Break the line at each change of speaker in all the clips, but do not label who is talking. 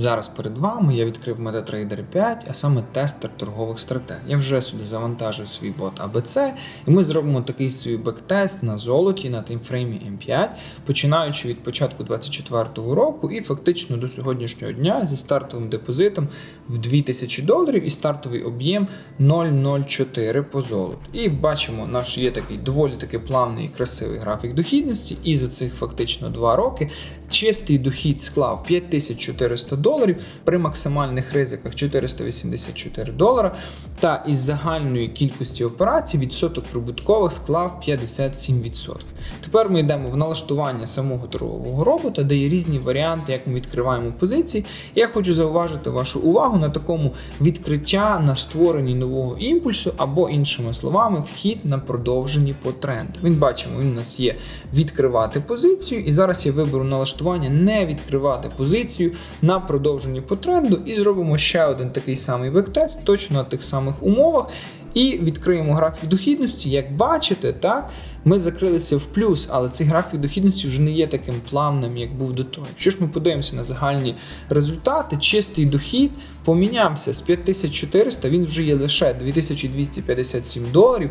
Зараз перед вами я відкрив MetaTrader 5, а саме тестер торгових стратегій. Я вже сюди завантажив свій бот ABC, і ми зробимо такий свій бектест на золоті на таймфреймі M5, починаючи від початку 2024 року і фактично до сьогоднішнього дня зі стартовим депозитом в 2000 доларів і стартовий об'єм 0,04 по золоту. І бачимо, наш є такий доволі таки плавний і красивий графік дохідності, і за цих фактично 2 роки чистий дохід склав 5400 доларів при максимальних ризиках 484 долара. Та із загальної кількості операцій відсоток прибуткових склав 57%. Тепер ми йдемо в налаштування самого торгового робота, де є різні варіанти, як ми відкриваємо позиції. Я хочу зауважити вашу увагу на такому відкриття на створенні нового імпульсу, або, іншими словами, вхід на продовженні по тренду. Він бачимо, він у нас є відкривати позицію, і зараз я виберу налаштування не відкривати позицію на продовженні по тренду, і зробимо ще один такий самий бектест, точно на тих самих умовах. І відкриємо графік дохідності. Як бачите, так, ми закрилися в плюс, але цей графік дохідності вже не є таким плавним, як був до того. Якщо ж ми подивимося на загальні результати, чистий дохід помінявся з 5400, він вже є лише 2257 доларів.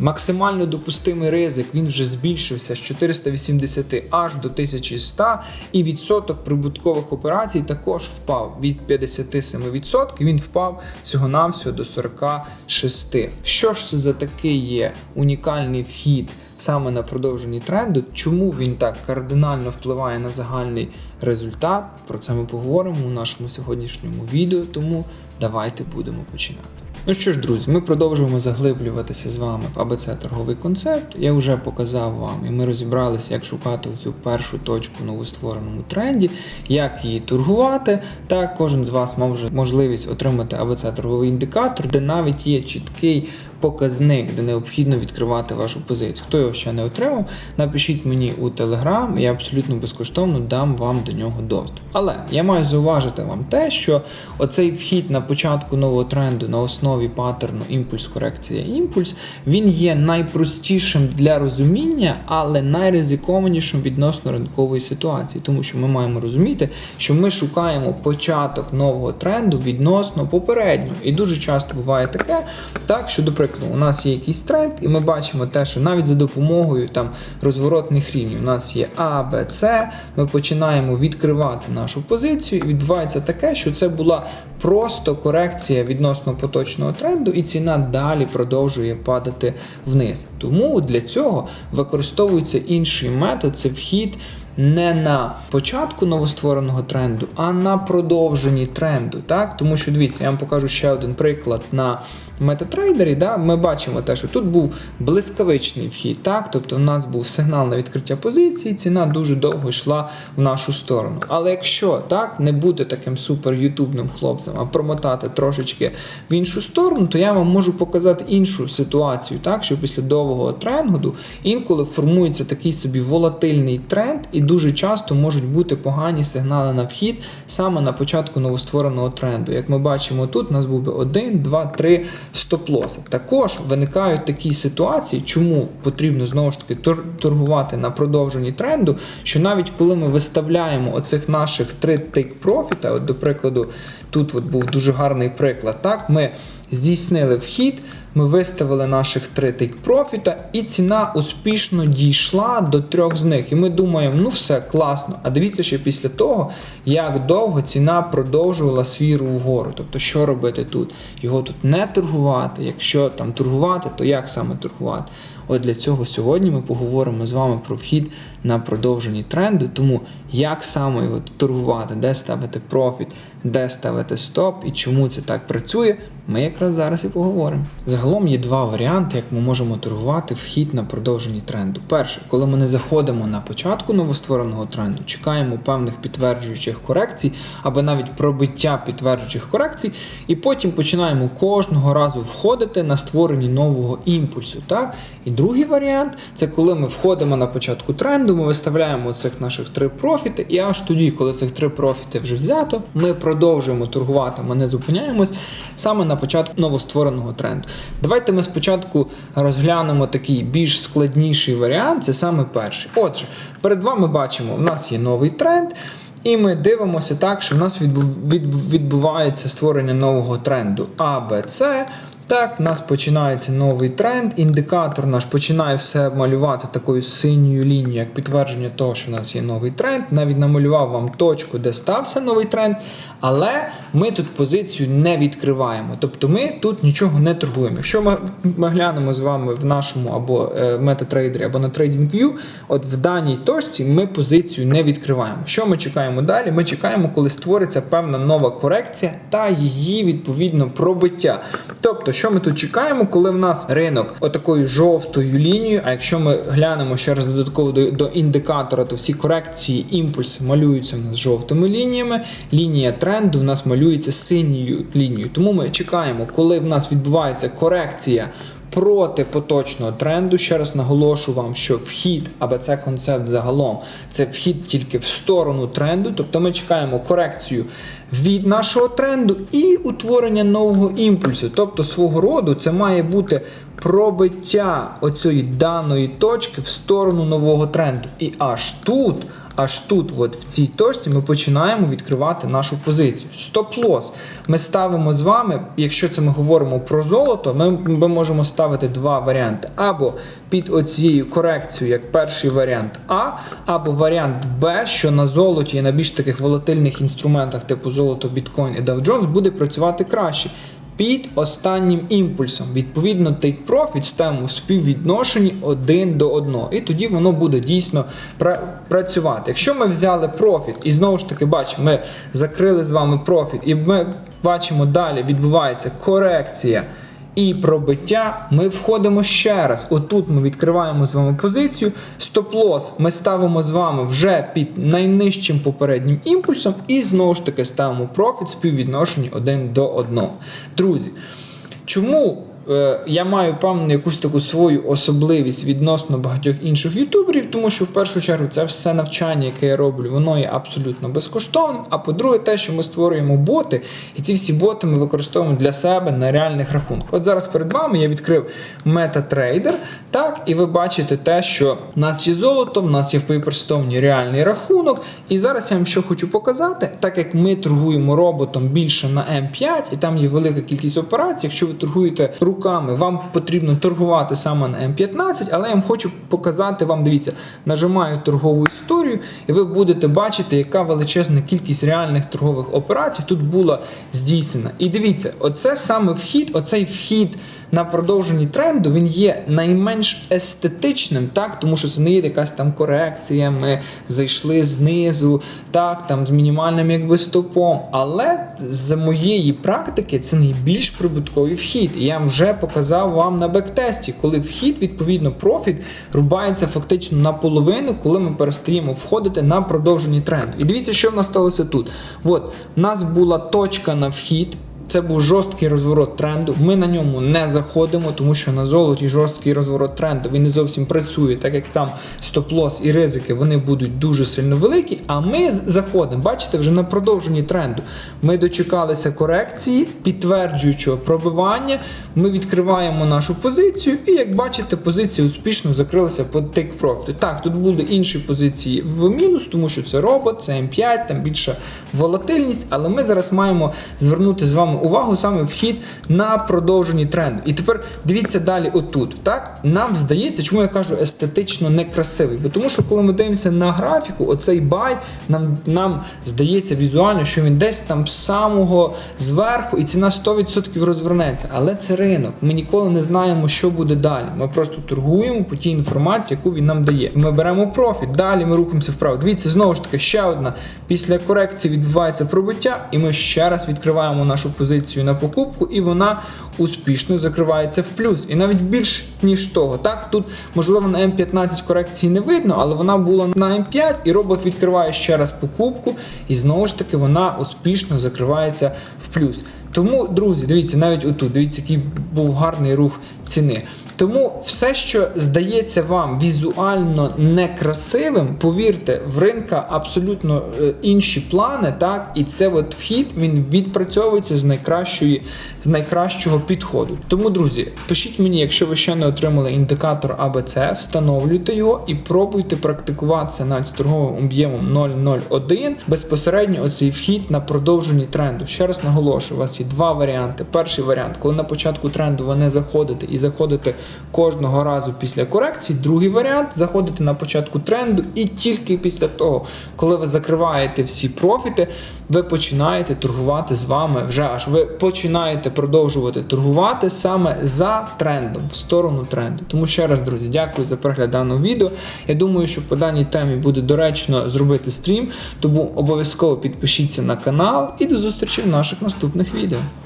Максимально допустимий ризик він вже збільшився з 480 аж до 1100, і відсоток прибуткових операцій також впав від 57%, він впав всього-навсього до 46. Що ж це за такий є унікальний вхід саме на продовженні тренду? Чому він так кардинально впливає на загальний результат? Про це ми поговоримо у нашому сьогоднішньому відео, тому давайте будемо починати. Ну що ж, друзі, ми продовжуємо заглиблюватися з вами в АБЦ торговий концепт. Я вже показав вам, і ми розібралися, як шукати цю першу точку в новоствореному тренді, як її торгувати. Та кожен з вас мав можливість отримати АБЦ торговий індикатор, де навіть є чіткий показник, де необхідно відкривати вашу позицію. Хто його ще не отримав, напишіть мені у Telegram, я абсолютно безкоштовно дам вам до нього доступ. Але я маю зауважити вам те, що оцей вхід на початку нового тренду на основі паттерну імпульс, корекція, імпульс, він є найпростішим для розуміння, але найризикованішим відносно ринкової ситуації, тому що ми маємо розуміти, що ми шукаємо початок нового тренду відносно попереднього. І дуже часто буває таке, так що, до у нас є якийсь тренд, і ми бачимо те, що навіть за допомогою там розворотних рівнів у нас є А, Б, С, ми починаємо відкривати нашу позицію, і відбувається таке, що це була просто корекція відносно поточного тренду, і ціна далі продовжує падати вниз. Тому для цього використовується інший метод це вхід. Не на початку новоствореного тренду, а на продовженні тренду. Так? Тому що дивіться, я вам покажу ще один приклад на метатрейдері. Да? Ми бачимо те, що тут був блискавичний вхід. Так? Тобто, в нас був сигнал на відкриття позиції, ціна дуже довго йшла в нашу сторону. Але якщо так, не бути таким супер ютубним хлопцем, а промотати трошечки в іншу сторону, то я вам можу показати іншу ситуацію, так? що після довгого тренду інколи формується такий собі волатильний тренд, і дуже часто можуть бути погані сигнали на вхід саме на початку новоствореного тренду. Як ми бачимо, тут у нас був би 1, 2, 3 стоп-лоси. Також виникають такі ситуації, чому потрібно знову ж таки тор- торгувати на продовженні тренду, що навіть коли ми виставляємо оцих наших три тейк профіта, от до прикладу, тут от був дуже гарний приклад. Так, ми здійснили вхід. Ми виставили наших три тейк профіта, і ціна успішно дійшла до трьох з них. І ми думаємо, ну все класно. А дивіться ще після того, як довго ціна продовжувала свій рух вгору. Тобто, що робити тут? Його тут не торгувати. Якщо там торгувати, то як саме торгувати? От для цього сьогодні ми поговоримо з вами про вхід на продовженні тренду. Тому як саме його торгувати, де ставити профіт, де ставити стоп і чому це так працює, ми якраз зараз і поговоримо. Загалом є два варіанти, як ми можемо торгувати вхід на продовженні тренду. Перше, коли ми не заходимо на початку новоствореного тренду, чекаємо певних підтверджуючих корекцій або навіть пробиття підтверджуючих корекцій, і потім починаємо кожного разу входити на створенні нового імпульсу. Так? І другий варіант це коли ми входимо на початку тренду, ми виставляємо цих наших три профіти, і аж тоді, коли цих три профіти вже взято, ми продовжуємо торгувати, ми не зупиняємось саме на початку новоствореного тренду. Давайте ми спочатку розглянемо такий більш складніший варіант, це саме перший. Отже, перед вами бачимо, у нас є новий тренд. І ми дивимося так, що в нас відбу- відбу- відбувається створення нового тренду А, Б, С. Так, в нас починається новий тренд. Індикатор наш починає все малювати такою синьою лінією, як підтвердження того, що в нас є новий тренд. Навіть намалював вам точку, де стався новий тренд. Але ми тут позицію не відкриваємо. Тобто ми тут нічого не торгуємо. Якщо ми, глянемо з вами в нашому або е, або на TradingView, от в даній точці ми позицію не відкриваємо. Що ми чекаємо далі? Ми чекаємо, коли створиться певна нова корекція та її відповідно пробиття. Тобто, що ми тут чекаємо, коли в нас ринок отакою жовтою лінією, а якщо ми глянемо ще раз додатково до, до індикатора, то всі корекції, імпульси малюються в нас жовтими лініями. Лінія тренду в нас малюється синьою лінією. Тому ми чекаємо, коли в нас відбувається корекція. Проти поточного тренду, ще раз наголошу вам, що вхід, або це концепт загалом, це вхід тільки в сторону тренду. Тобто ми чекаємо корекцію від нашого тренду і утворення нового імпульсу. Тобто, свого роду це має бути пробиття оцієї даної точки в сторону нового тренду. І аж тут, аж тут, от в цій точці, ми починаємо відкривати нашу позицію. Стоп-лос. Ми ставимо з вами, якщо це ми говоримо про золото, ми, ми можемо ставити два варіанти. Або під оцією корекцією, як перший варіант А, або варіант Б, що на золоті і на більш таких волатильних інструментах, типу золото, біткоін і Dow Jones, буде працювати краще. Під останнім імпульсом, відповідно, take profit ставимо в співвідношенні 1 до 1. І тоді воно буде дійсно працювати. Якщо ми взяли профіт, і знову ж таки бачимо, ми закрили з вами профіт, і ми бачимо далі відбувається корекція. І пробиття ми входимо ще раз. Отут ми відкриваємо з вами позицію. Стоп-лос ми ставимо з вами вже під найнижчим попереднім імпульсом, і знову ж таки ставимо профіт співвідношенні 1 до 1. Друзі, чому я маю певну якусь таку свою особливість відносно багатьох інших ютуберів, тому що в першу чергу це все навчання, яке я роблю, воно є абсолютно безкоштовним. А по-друге, те, що ми створюємо боти, і ці всі боти ми використовуємо для себе на реальних рахунках. От зараз перед вами я відкрив MetaTrader, так, і ви бачите те, що в нас є золото, в нас є в Paperstone реальний рахунок. І зараз я вам що хочу показати, так як ми торгуємо роботом більше на М5, і там є велика кількість операцій. Якщо ви торгуєте руками, вам потрібно торгувати саме на М15, але я вам хочу показати вам, дивіться, нажимаю торгову історію, і ви будете бачити, яка величезна кількість реальних торгових операцій тут була здійснена. І дивіться, оце саме вхід, оцей вхід. На продовженні тренду він є найменш естетичним, так тому що це не є якась там корекція. Ми зайшли знизу, так там з мінімальним якби стопом. Але з моєї практики це найбільш прибутковий вхід. Я вже показав вам на бектесті, коли вхід, відповідно, профіт рубається фактично наполовину, коли ми перестаємо входити на продовженні тренду. І дивіться, що в нас сталося тут. От в нас була точка на вхід. Це був жорсткий розворот тренду. Ми на ньому не заходимо, тому що на золоті жорсткий розворот тренду він не зовсім працює, так як там стоп-лос і ризики вони будуть дуже сильно великі. А ми заходимо, бачите, вже на продовженні тренду. Ми дочекалися корекції, підтверджуючого пробивання. Ми відкриваємо нашу позицію, і як бачите, позиція успішно закрилася по take profit. Так, тут були інші позиції в мінус, тому що це робот, це М5, там більша волатильність, але ми зараз маємо звернути з вами увагу саме вхід на продовженні тренду. І тепер дивіться далі отут. Так? Нам здається, чому я кажу естетично некрасивий. Бо тому що коли ми дивимося на графіку, оцей бай нам, нам здається візуально, що він десь там з самого зверху, і ціна 100% розвернеться. Але це ринок. Ми ніколи не знаємо, що буде далі. Ми просто торгуємо по тій інформації, яку він нам дає. Ми беремо профіт, далі ми рухаємося вправо. Дивіться, знову ж таки, ще одна. Після корекції відбувається пробиття, і ми ще раз відкриваємо нашу позицію на покупку, і вона успішно закривається в плюс. І навіть більш ніж того. Так, тут можливо на М15 корекції не видно, але вона була на М5, і робот відкриває ще раз покупку, і знову ж таки вона успішно закривається в плюс. Тому, друзі, дивіться, навіть отут, дивіться, який був гарний рух ціни. Тому все, що здається вам візуально некрасивим, повірте, в ринка абсолютно е, інші плани, так, і це от вхід він відпрацьовується з найкращої, з найкращого підходу. Тому, друзі, пишіть мені, якщо ви ще не отримали індикатор АБЦ, встановлюйте його і пробуйте практикуватися навіть торговим об'ємом 001 безпосередньо оцей вхід на продовженні тренду. Ще раз наголошую, у вас є два варіанти. Перший варіант, коли на початку тренду ви не заходите і заходите кожного разу після корекції. Другий варіант заходите на початку тренду, і тільки після того, коли ви закриваєте всі профіти, ви починаєте торгувати з вами вже аж ви починаєте продовжувати торгувати саме за трендом, в сторону тренду. Тому ще раз, друзі, дякую за перегляд даного відео. Я думаю, що по даній темі буде доречно зробити стрім, тому обов'язково підпишіться на канал і до зустрічі в наших наступних відео.